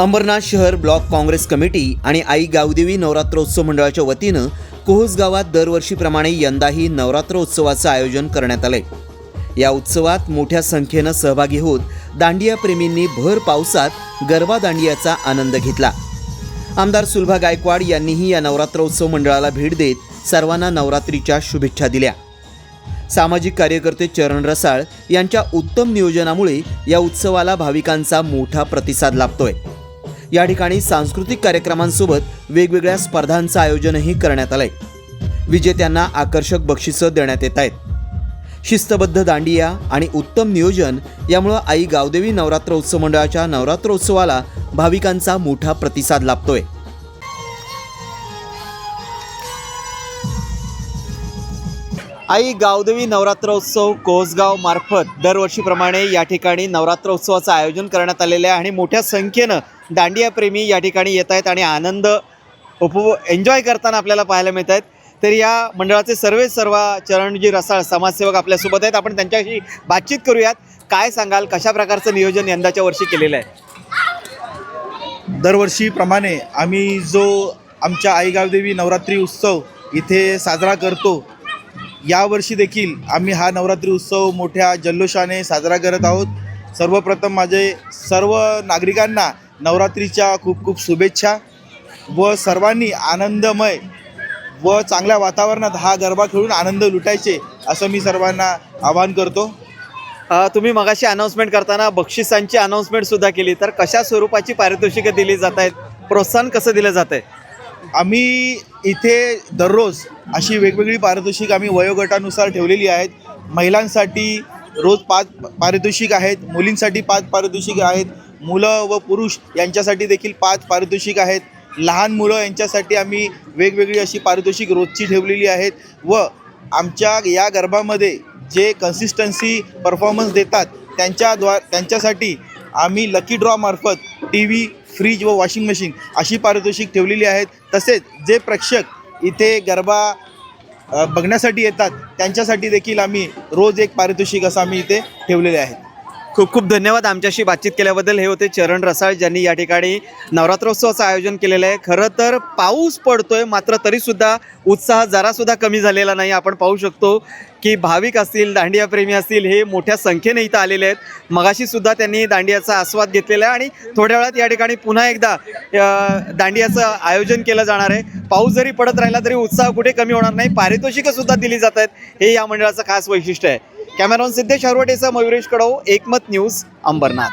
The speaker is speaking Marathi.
अंबरनाथ शहर ब्लॉक काँग्रेस कमिटी आणि आई गावदेवी नवरात्रोत्सव मंडळाच्या वतीनं कोहस गावात दरवर्षीप्रमाणे यंदाही नवरात्रोत्सवाचं आयोजन करण्यात आलंय. या उत्सवात मोठ्या संख्येनं सहभागी होत दांडिया प्रेमींनी भर पावसात गरबा दांडियाचा आनंद घेतला. आमदार सुलभा गायकवाड यांनीही या नवरात्रोत्सव मंडळाला भेट देत सर्वांना नवरात्रीच्या शुभेच्छा दिल्या. सामाजिक कार्यकर्ते चरण रसाळ यांच्या उत्तम नियोजनामुळे या उत्सवाला भाविकांचा मोठा प्रतिसाद लाभतोय. या ठिकाणी सांस्कृतिक कार्यक्रमांसोबत वेगवेगळ्या स्पर्धांचं आयोजनही करण्यात आलंय. विजेत्यांना आकर्षक बक्षिसं देण्यात येत आहेत. शिस्तबद्ध दांडिया आणि उत्तम नियोजन यामुळं आई गावदेवी नवरात्रोत्सव मंडळाच्या नवरात्रोत्सवाला भाविकांचा मोठा प्रतिसाद लाभतोय. आई गावदेवी नवरात्रोत्सव कोसगाव मार्फत दरवर्षीप्रमाणे या ठिकाणी नवरात्रोत्सवाचं आयोजन करण्यात आलेलं आहे आणि मोठ्या संख्येनं दांडियाप्रेमी या ठिकाणी येत आहेत आणि आनंद उपभो एन्जॉय करताना आपल्याला पाहायला मिळत आहेत. तर या मंडळाचे सर्वे सर्व चरणजी रसाळ समाजसेवक आपल्यासोबत आहेत. आपण त्यांच्याशी बातचीत करूयात. काय सांगाल? कशा प्रकारचं नियोजन यंदाच्या वर्षी केलेलं आहे? दरवर्षीप्रमाणे आम्ही जो आमच्या आईगावदेवी नवरात्री उत्सव इथे साजरा करतो यावर्षी देखील आम्ही हा नवरात्री उत्सव मोठ्या जल्लोषाने साजरा करत आहोत. सर्वप्रथम माझे सर्व नागरिकांना नवरात्रीच्या खूप खूप शुभेच्छा व सर्वांनी आनंदमय व चांगल्या वातावरणात हा गरबा खेळून आनंद लुटायचे असं मी सर्वांना आवाहन करतो. तुम्ही मगाशी अनाऊन्समेंट करताना बक्षिसांची अनाऊन्समेंट सुद्धा केली. तर कशा स्वरूपाची पारितोषिकं दिली जात आहेत? प्रोत्साहन कसं दिलं जात आहे? आम्ही इथे दररोज अशी वेगवेगळी पारितोषिक आम्ही वयोगटानुसार ठेवलेली आहेत. महिलांसाठी रोज पाच पारितोषिक आहेत मुलींसाठी पाच पारितोषिक आहेत मुलं व पुरुष यांच्यासाठी देखील पाच पारितोषिक आहेत. लहान मुलं यांच्यासाठी आम्ही वेगवेगळी अशी पारितोषिक रोजची ठेवलेली आहेत व आमच्या या गरबामध्ये जे कन्सिस्टन्सी परफॉर्मन्स देतात त्यांच्याद्वा त्यांच्यासाठी आम्ही लकी ड्रॉमार्फत टी व्ही फ्रीज व वॉशिंग मशीन अशी पारितोषिक ठेवलेली आहेत. तसेच जे प्रेक्षक इथे गरबा बघण्यासाठी येतात. त्यांच्यासाठी देखील आम्ही रोज एक पारितोषिक असं आम्ही इथे ठेवलेले आहेत. खूप खूप धन्यवाद आमच्याशी बातचीत केल्याबद्दल. हे होते चरण रसाळ ज्यांनी या ठिकाणी नवरात्रोत्सवाचं आयोजन केलेलं आहे. खरं तर पाऊस पडतोय मात्र तरीसुद्धा उत्साह जरासुद्धा कमी झालेला नाही. आपण पाहू शकतो की भाविक असतील दांडियाप्रेमी असतील हे मोठ्या संख्येने इथं आलेले आहेत. मगाशीसुद्धा त्यांनी दांडियाचा आस्वाद घेतलेला आहे आणि थोड्या वेळात या ठिकाणी पुन्हा एकदा दांडियाचं आयोजन केलं जाणार आहे. पाऊस जरी पडत राहिला तरी उत्साह कुठे कमी होणार नाही. पारितोषिकसुद्धा दिली जात आहेत. हे या मंडळाचं खास वैशिष्ट्य आहे. कॅमेरॉन सिद्धेश हरवटेचा मयुरेश कडव एकमत न्यूज अंबरनाथ.